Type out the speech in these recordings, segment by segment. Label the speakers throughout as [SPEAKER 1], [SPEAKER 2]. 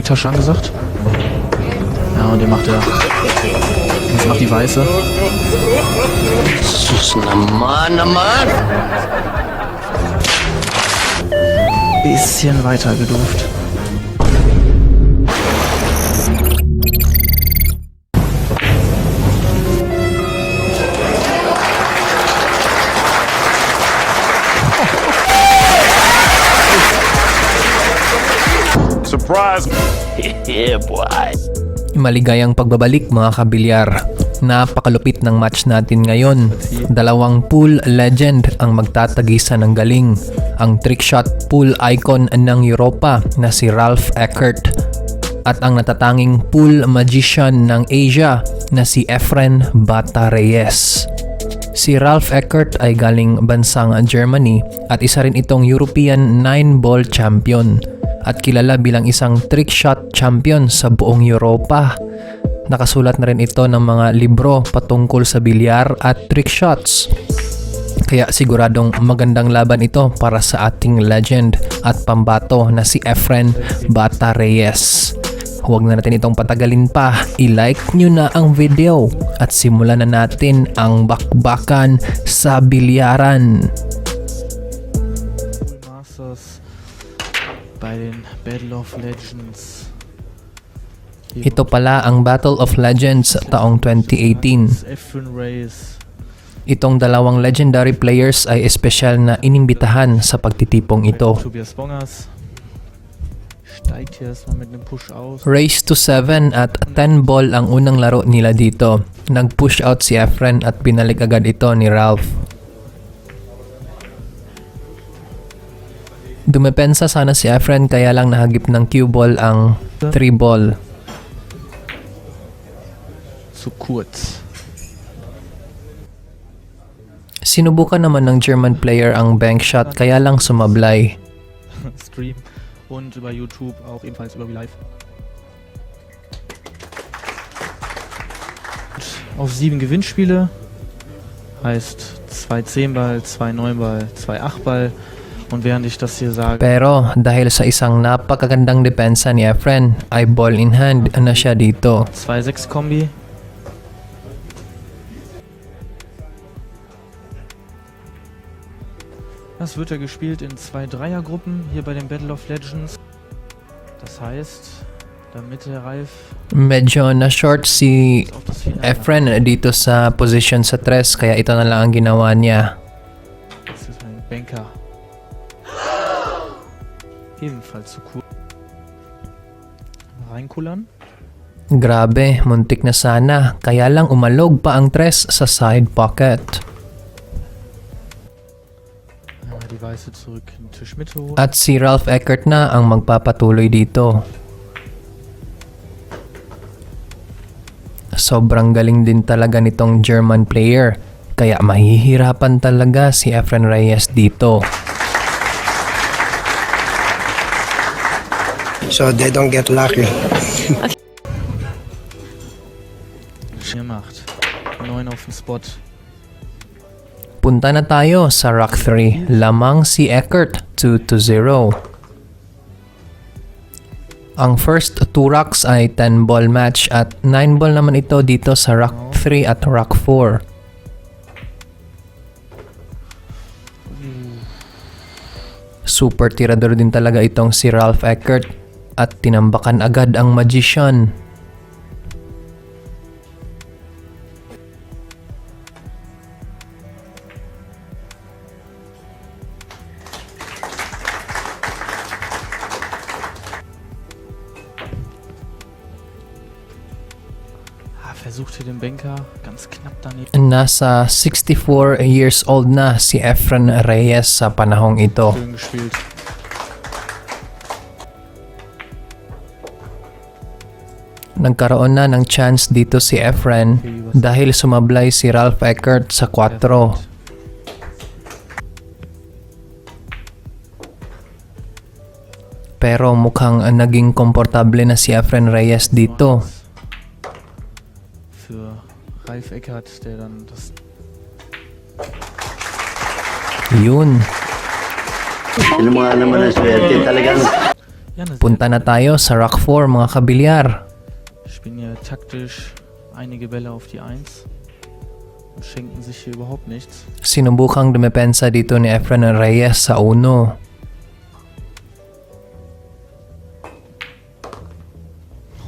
[SPEAKER 1] Stecktasche angesagt. Ja, und den macht er. Das macht die weiße.
[SPEAKER 2] Naman naman!
[SPEAKER 1] Bisschen weiter geduft.
[SPEAKER 3] Surprise!
[SPEAKER 2] yeah, boy!
[SPEAKER 4] Maligayang pagbabalik mga kabilyar. Napakalupit ng match natin ngayon. Dalawang pool legend ang magtatagisa ng galing. Ang trickshot pool icon ng Europa na si Ralph Eckert at ang natatanging pool magician ng Asia na si Efren Bata Reyes. Si Ralph Eckert ay galing bansang Germany at isa rin itong European 9-ball champion at kilala bilang isang trickshot champion sa buong Europa. Nakasulat na rin ito ng mga libro patungkol sa bilyar at trick shots. Kaya siguradong magandang laban ito para sa ating legend at pambato na si Efren Bata Reyes. Huwag na natin itong patagalin pa. I-like nyo na ang video at simulan na natin ang bakbakan sa bilyaran.
[SPEAKER 1] Of Legends.
[SPEAKER 4] Ito pala ang Battle of Legends taong 2018.
[SPEAKER 1] F1 Race.
[SPEAKER 4] Itong dalawang legendary players ay espesyal na inimbitahan sa pagtitipong ito. Race to 7 at 10 ball ang unang laro nila dito. Nag-push out si Efren at binalik agad ito ni Ralph. Dumepensa sana si Efren kaya lang nahagip ng cue ball ang 3 ball.
[SPEAKER 1] Zu kurz.
[SPEAKER 4] Sinubukan naman ng German player ang bank shot kaya lang sumablay.
[SPEAKER 1] Stream und über YouTube auch ebenfalls über Live. Auf sieben Gewinnspiele heißt 2 10-Ball, 2 9-Ball, 2 8-Ball. Und während ich das hier sage,
[SPEAKER 4] Pero dahil sa isang napakagandang depensa ni Efren ay ball in hand na siya dito.
[SPEAKER 1] 2-6-Kombi. Das wird ja gespielt in zwei Dreiergruppen hier bei den Battle of Legends. Das heißt, damit der Ralf
[SPEAKER 4] Medyo na short si Efren dito sa position sa tres kaya ito na lang ang ginawa niya.
[SPEAKER 1] Ebenfalls zu cool. Reinkullern.
[SPEAKER 4] Grabe, muntik na sana. Kaya lang umalog pa ang tres sa side pocket. At si Ralph Eckert na ang magpapatuloy dito. Sobrang galing din talaga nitong German player. Kaya mahihirapan talaga si Efren Reyes dito.
[SPEAKER 5] So they don't get lucky.
[SPEAKER 1] Gemacht. 9 auf dem Spot.
[SPEAKER 4] Punta na tayo sa Rock 3. Lamang si Eckert 2 to 0. Ang first 2 rocks ay 10 ball match at 9 ball naman ito dito sa Rock 3 at Rock 4. Super tirador din talaga itong si Ralph Eckert at tinambakan agad ang magician.
[SPEAKER 1] Versucht hier den Banker ganz knapp daneben.
[SPEAKER 4] Nasa 64 years old na si Efren Reyes sa panahong ito.
[SPEAKER 1] Schön gespielt.
[SPEAKER 4] Nagkaroon na ng chance dito si Efren dahil sumablay si Ralph Eckert sa 4. Pero mukhang naging komportable na si Efren Reyes dito.
[SPEAKER 1] Für Ralf Eckert, der dann das
[SPEAKER 4] Yun.
[SPEAKER 2] Mga naman ang swerte talagang
[SPEAKER 4] Punta na tayo sa Rock 4 mga kabilyar.
[SPEAKER 1] Spielen hier taktisch einige Bälle auf die 1 und schenken sich hier überhaupt nichts.
[SPEAKER 4] Sinubukang dumepensa dito ni Efren Reyes sa uno.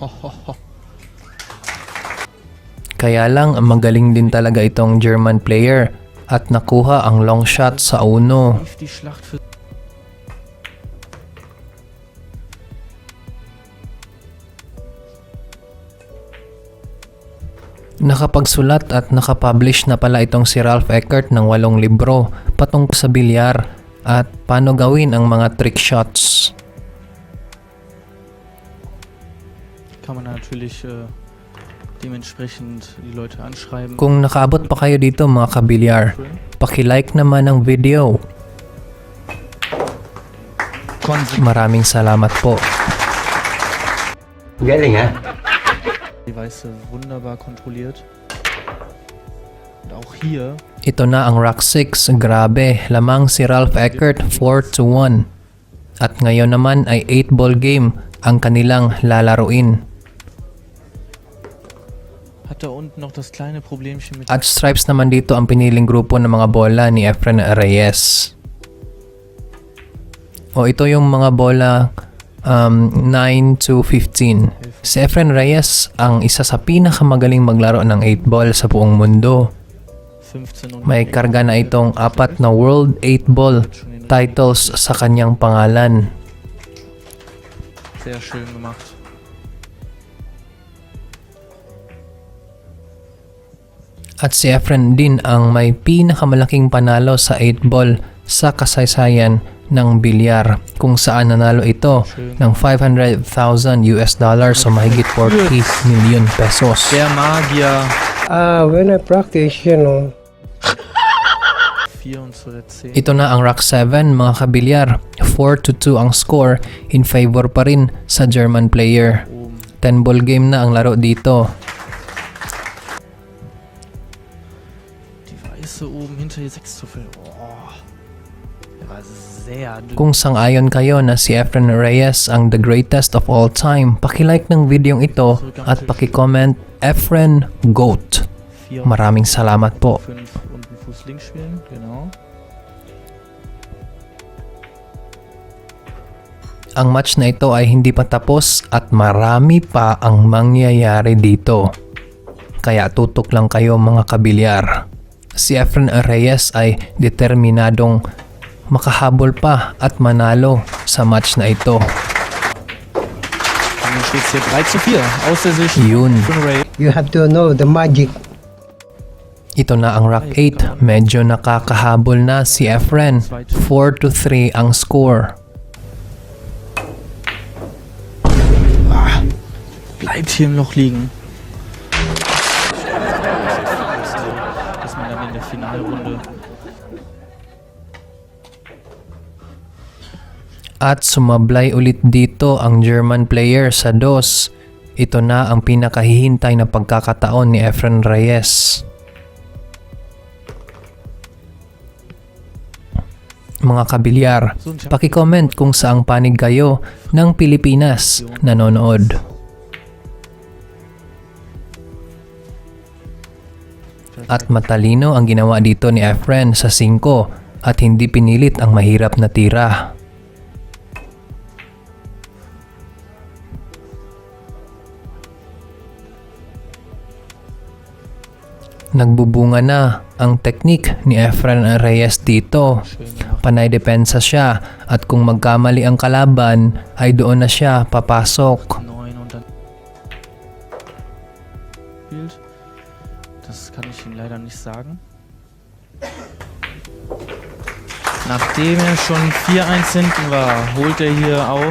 [SPEAKER 4] Kaya lang magaling din talaga itong German player at nakuha ang long shot sa uno.
[SPEAKER 1] Lief die Schlacht für
[SPEAKER 4] Nakapagsulat at nakapublish na pala itong si Ralph Eckert ng walong libro patungkol sa bilyar at paano gawin ang mga trick shots.
[SPEAKER 1] kann man natürlich äh, dementsprechend die Leute anschreiben.
[SPEAKER 4] Kung nakaabot pa kayo dito mga kabilyar. Paki-like naman ang video. Maraming salamat po.
[SPEAKER 2] Galing ha?
[SPEAKER 1] Die Weiße wunderbar kontrolliert. Und auch hier
[SPEAKER 4] Ito na ang Rock 6. Grabe, lamang si Ralph Eckert 4 to 1. At ngayon naman ay 8 ball game ang kanilang lalaruin. At stripes naman dito ang piniling grupo ng mga bola ni Efren Reyes. O ito yung mga bola um, 9 to 15. Si Efren Reyes ang isa sa pinakamagaling maglaro ng 8 ball sa buong mundo.
[SPEAKER 1] 15 und
[SPEAKER 4] May karga na itong apat na World 8 Ball titles sa kanyang pangalan.
[SPEAKER 1] sehr schön gemacht.
[SPEAKER 4] At si Efren din ang may pinakamalaking panalo sa 8 ball sa kasaysayan ng bilyar kung saan nanalo ito ng 500,000 US dollars o mahigit 40 million pesos.
[SPEAKER 1] Der Magier
[SPEAKER 3] Uh, when I practice, you know,
[SPEAKER 1] 4 und zu der 10.
[SPEAKER 4] Ito na ang Rock 7 mga kabilyar. 4 to 2 ang score in favor pa rin sa German player.
[SPEAKER 1] Oben.
[SPEAKER 4] 10 ball game na ang laro dito.
[SPEAKER 1] Die Weiße oben hinter die 6 zu viel. Oh.
[SPEAKER 4] Kung sang-ayon kayo na si Efren Reyes ang the greatest of all time, pakilike ng videong ito at pakicomment Efren GOAT.
[SPEAKER 1] 4
[SPEAKER 4] Maraming salamat po.
[SPEAKER 1] 5 und einen Fuß links spielen, genau.
[SPEAKER 4] Ang match na ito ay hindi pa tapos at marami pa ang mangyayari dito. Kaya tutok lang kayo mga kabilyar. Si Efren Reyes ay determinadong makahabol pa at manalo sa match na ito.
[SPEAKER 1] Und dann steht es hier 3 zu 4 aus der Sicht
[SPEAKER 4] Yun.
[SPEAKER 3] you have to know the magic.
[SPEAKER 4] Ito na ang Rock 8. Medyo nakakahabol na si Efren. 4 to 3 ang score.
[SPEAKER 1] Bleibt hier im Loch liegen.
[SPEAKER 4] At sumablay ulit dito ang German player sa DOS. Ito na ang pinakahihintay na pagkakataon ni Efren Reyes. Mga kabilyar, paki-comment kung saang panig kayo ng Pilipinas nanonood. At matalino ang ginawa dito ni Efren sa 5 at hindi pinilit ang mahirap na tira. Nagbubunga na ang teknik ni Efren Reyes dito. Panay depensa siya at kung magkamali ang kalaban ay doon na siya papasok.
[SPEAKER 1] 9 und dann spielt. Das kann ich Ihnen leider nicht sagen. Nachdem er schon 4-1 hinten war, holt er hier auf.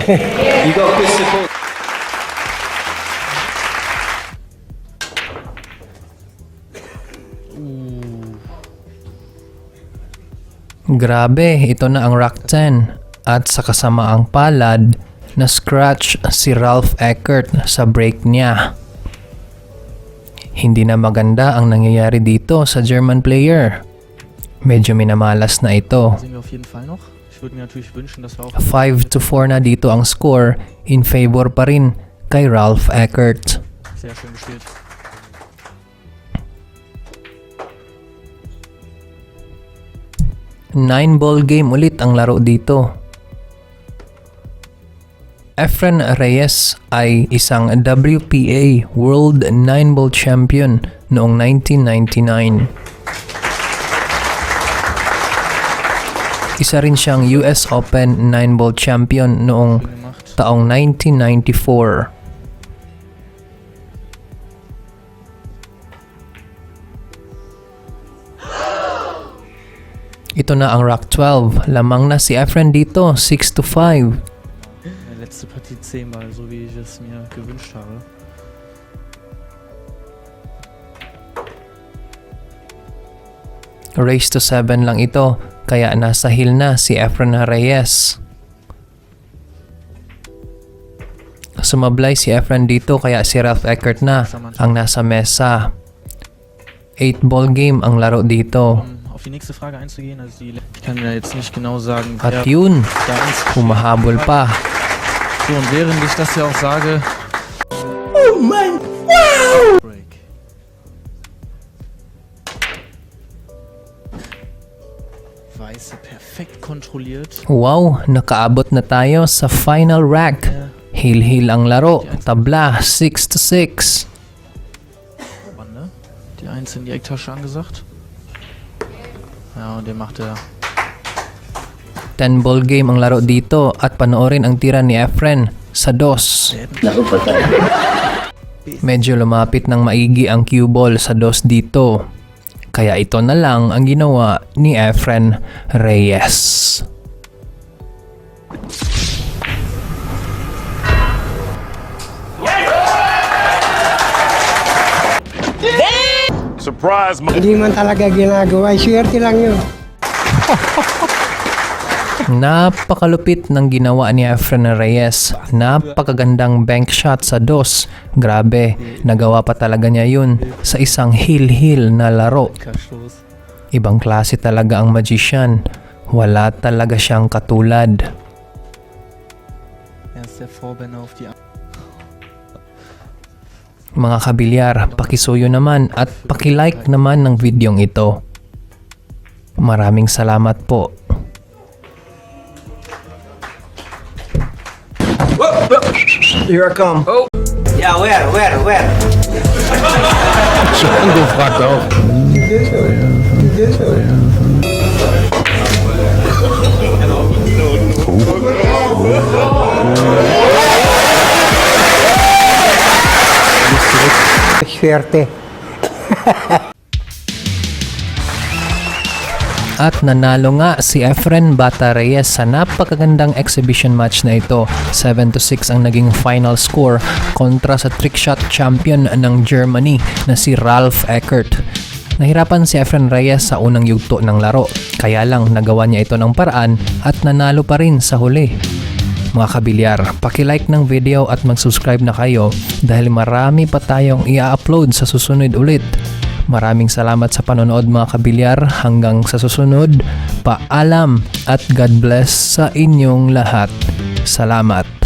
[SPEAKER 4] Grabe, ito na ang Rock 10 at sa kasamaang palad na scratch si Ralph Eckert sa break niya. Hindi na maganda ang nangyayari dito sa German player. Medyo minamalas na ito.
[SPEAKER 1] Sehen wir auf jeden Fall noch. Ich würde mir natürlich wünschen, dass wir auch
[SPEAKER 4] 5 to 4 na dito ang score in favor pa rin kay Ralph Eckert.
[SPEAKER 1] sehr schön gespielt.
[SPEAKER 4] Nine ball game ulit ang laro dito. Efren Reyes ay isang WPA World 9 Ball Champion noong 1999. Isa rin siyang US Open 9 Ball Champion noong taong 1994. Ito na ang Rock 12. Lamang na si Efren dito, 6 to 5.
[SPEAKER 1] Meine letzte Partie 10 Ball, so wie ich es mir gewünscht habe.
[SPEAKER 4] Race to 7 lang ito, kaya nasa hill na si Efren Reyes. Sumablay si Efren dito kaya si Ralph Eckert na ang nasa mesa. 8 ball game ang laro dito.
[SPEAKER 1] Die nächste Frage einzugehen, also die, ich kann mir jetzt nicht genau sagen,
[SPEAKER 4] At
[SPEAKER 1] wer
[SPEAKER 4] yun, humahabol pa.
[SPEAKER 1] So, und während ich das ja auch sage. Break. Weiße perfekt kontrolliert.
[SPEAKER 4] Wow, nakaabot na tayo sa final rack. Hil-hil ang laro. Tabla, 6 to 6.
[SPEAKER 1] Mann, ne? Die Eins in die Ecktasche angesagt. Ja, und den macht er.
[SPEAKER 4] 10 ball game ang laro dito at panoorin ang tira ni Efren sa dos. Medyo lumapit ng maigi ang cue ball sa dos dito. Kaya ito na lang ang ginawa ni Efren Reyes.
[SPEAKER 5] Surprise, mo-
[SPEAKER 3] Hindi man talaga ginagawa. Swerte lang yun.
[SPEAKER 4] Napakalupit ng ginawa ni Efren Reyes. Napakagandang bank shot sa dos. Grabe, nagawa pa talaga niya yun sa isang hill-hill na laro. Ibang klase talaga ang magician. Wala talaga siyang katulad.
[SPEAKER 1] Er ist der Vorbänner auf die
[SPEAKER 4] Mga kabilyar, pakisuyo naman at pakilike naman ng videong ito. Maraming salamat po.
[SPEAKER 6] Here I come. Oh. Yeah, where, where, where?
[SPEAKER 5] Django fragt auch.
[SPEAKER 3] Swerte.
[SPEAKER 4] At nanalo nga si Efren Bata Reyes sa napakagandang exhibition match na ito. 7 to 6 ang naging final score kontra sa trickshot champion ng Germany na si Ralph Eckert. Nahirapan si Efren Reyes sa unang yugto ng laro, kaya lang nagawa niya ito ng paraan at nanalo pa rin sa huli. Mga kabilyar, pakilike ng video at mag-subscribe na kayo dahil marami pa tayong i-upload sa susunod ulit. Maraming salamat sa panonood mga kabilyar. Hanggang sa susunod, paalam at God bless sa inyong lahat. Salamat.